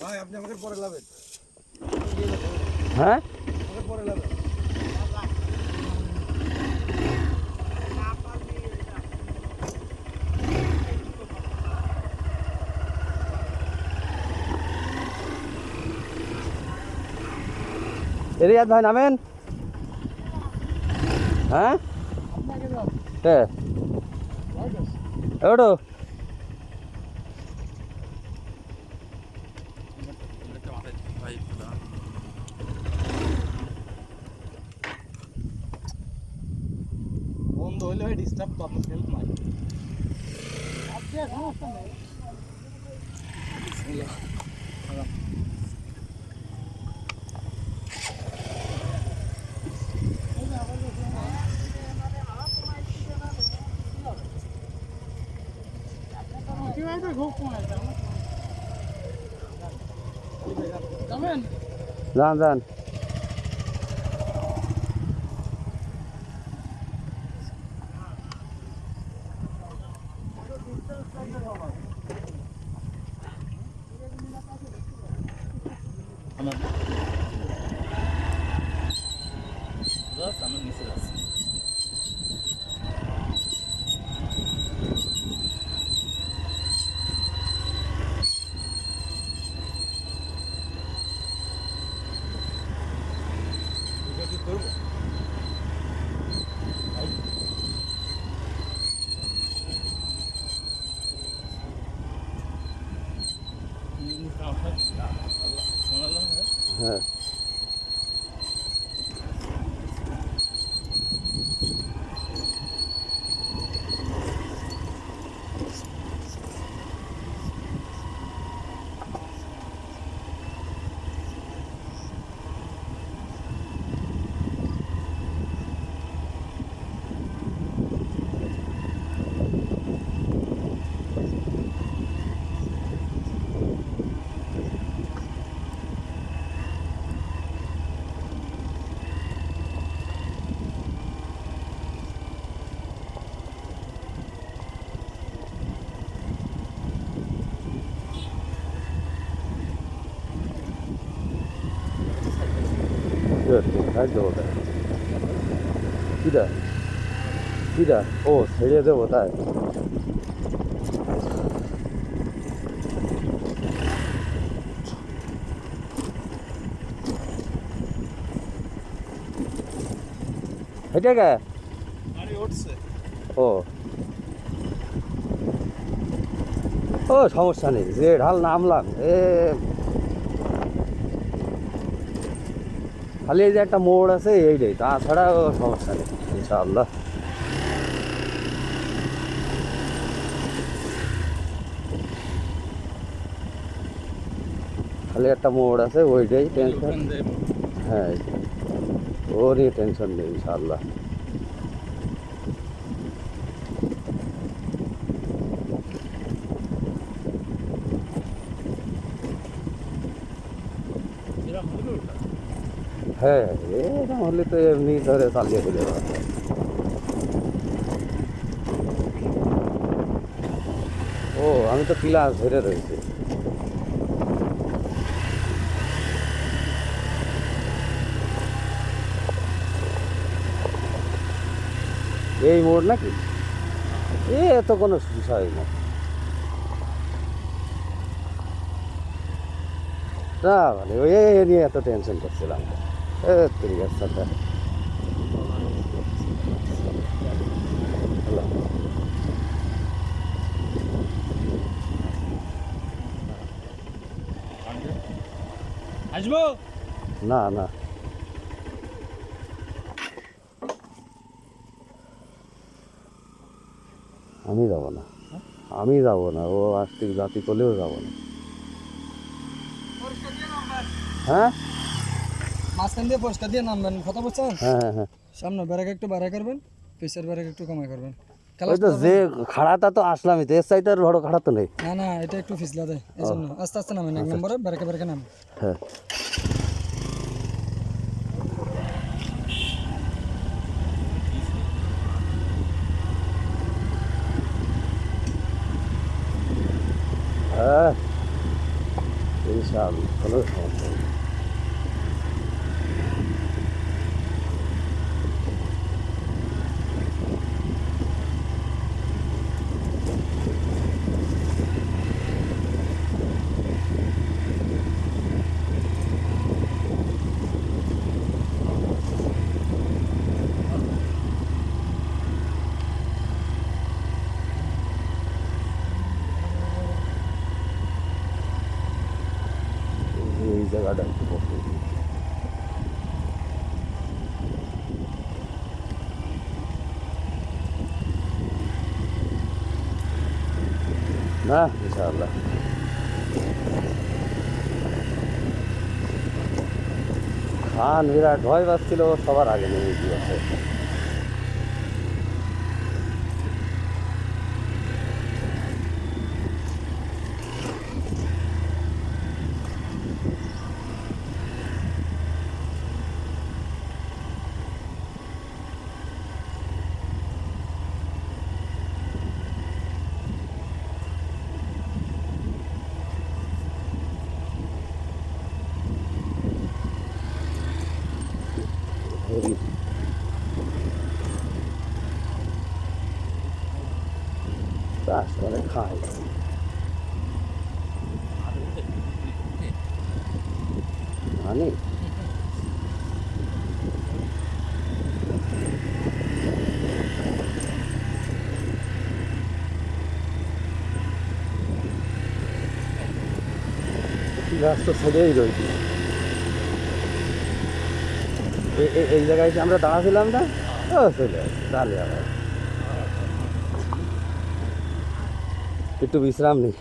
ভাই আপনি আমাকে পরে লাভেন। হ্যাঁ? পরে লাভেন। রিয়াদ ভাই নামেন। হ্যাঁ? কে? এওটো বন্ধ হইলে ডিস্টার্ব নাই। যান যান আমার নিচে যাচ্ছে হ্যাঁ good তাই দেবো কিরা কিরা ও ছেড়ে দেবো তাই হেঁটে গে ও ও, সমস্যা নেই। যে ঢাল নামলাম, এ খালি এই যে একটা মোড় আছে এইটাই। তাছাড়া সমস্যা নেই ইনশাআল্লাহ। খালি একটা মোড় আছে ওইটাই টেনশন। হ্যাঁ ও নিয়ে টেনশন নেই ইনশাআল্লাহ এরকম হলো ওটা। হ্যাঁ এরকম হলে তো এমনি ধরে চালিয়ে দিলে ও, আমি তো ক্লাস ধরে রয়েছি। এই মোড় নাকি? এ তো কোনো বিষয় না। না মানে ওই নিয়ে এত টেনশন করছিলাম। ঠিক আছে সাথে আসব? না না। আমি যাব না। আমি যাব না। ও আর্থিক জাতি করলেও যাব না। হ্যাঁ? মাঝখান দিয়ে পরিষ্কার দিয়ে নামবেন কথা বলছেন হ্যাঁ হ্যাঁ হ্যাঁ। সামনে ব্যারাক একটু বাড়াই করবেন পিসের ব্যারাক একটু কমাই করবেন। ওই তো যে খাড়াটা তো আসলামই তো এর সাইডে বড় খাড়া তো নেই। না না এটা একটু ফিসলা দেয় এই জন্য আস্তে আস্তে নামেন এক নম্বরে বেরকে বেরকে নামেন হ্যাঁ। হ্যাঁ। ইনশাআল্লাহ কোনো সমস্যা নেই এই যে এই জায়গাটা একটু বসে না ইনশাআল্লাহ খান বিরাট ভয় পাচ্ছিল ও সবার আগে নেমে গিয়েছে হেভি চাষ করে খায় মানে গাছ তো ছেড়েই রয়েছে এ- এ- এই জায়গায় আমরা দাঁড়াছিলাম না? ও চলে তাহলে একটু বিশ্রাম নেই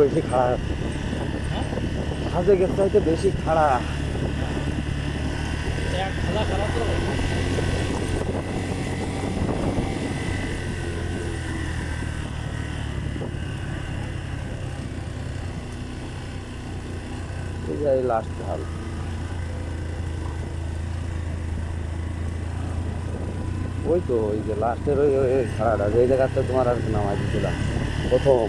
বেশি খাড়া সাজেকের চাইতে বেশি খাড়া এক খেলা খেলা এই লাস্ট ঢাল ওই তো, ওই যে লাস্টের ওই ওই খাড়াটা যে জায়গাতে তোমার আর নামাই দিয়েছিলাম, প্রথম।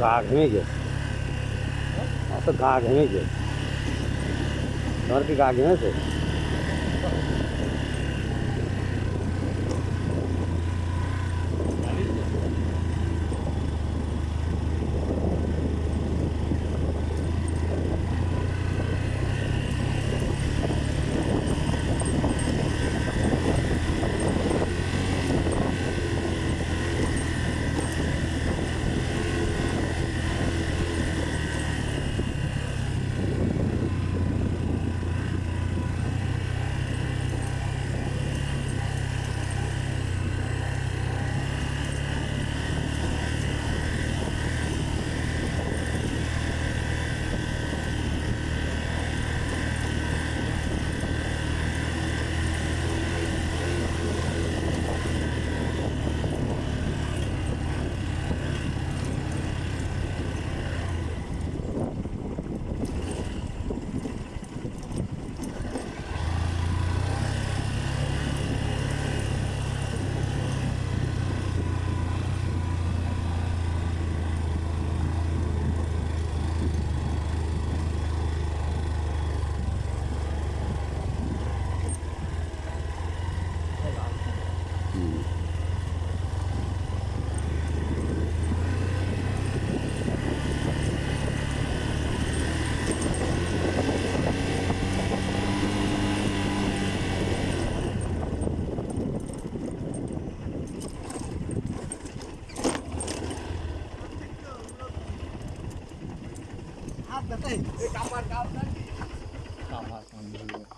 গা ঘেমে গেছে আমার তো গা ঘেমে গেছে তোমার কি গা ঘেমেছে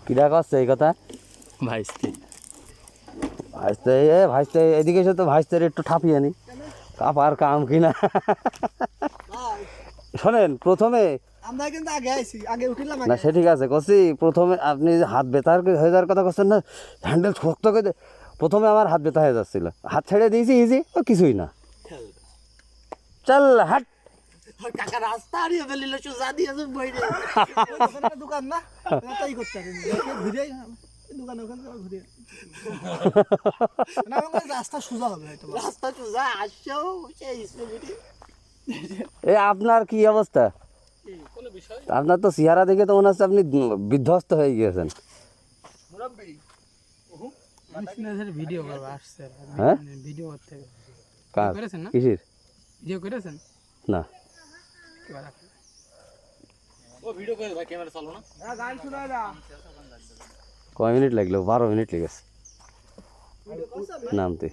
কিরা করছে এই কথা? ভাইস্তি। ভাইস্তে এ ভাইস্তে এদিকে এসে তো ভাইস্তের একটু ঠাপিয়ে নি। কাপার কাম কিনা শোনেন প্রথমে আমরা কিন্তু আগে আইছি আগে উঠিলাম না সে ঠিক আছে কছি প্রথমে আপনি যে হাত বেতার হয়ে যাওয়ার কথা করছেন না হ্যান্ডেল শক্ত করে প্রথমে আমার হাত ব্যথা হয়ে যাচ্ছিল। হাত ছেড়ে দিয়েছি ইজি ও কিছুই না। চল হাট। কাকা রাস্তা হারিয়ে ফেলিল সোজা দিয়ে বইরে। দোকান না? তাই করতে ঘুরে দোকানে ওখান ঘুরে না রাস্তা সোজা হবে হয়তো। রাস্তা সোজা আসছেও সেই এ আপনার কি অবস্থা? আপনার তো চেহারা দেখে তো মনে হচ্ছে আপনি বিধ্বস্ত হয়ে গিয়েছেন। ভিডিও আসছে। হ্যাঁ? ভিডিও করতে। কার? করেছেন না? কিসির? ভিডিও করেছেন? না। কয় মিনিট লাগল? বারো মিনিট লেগেছে। নামতে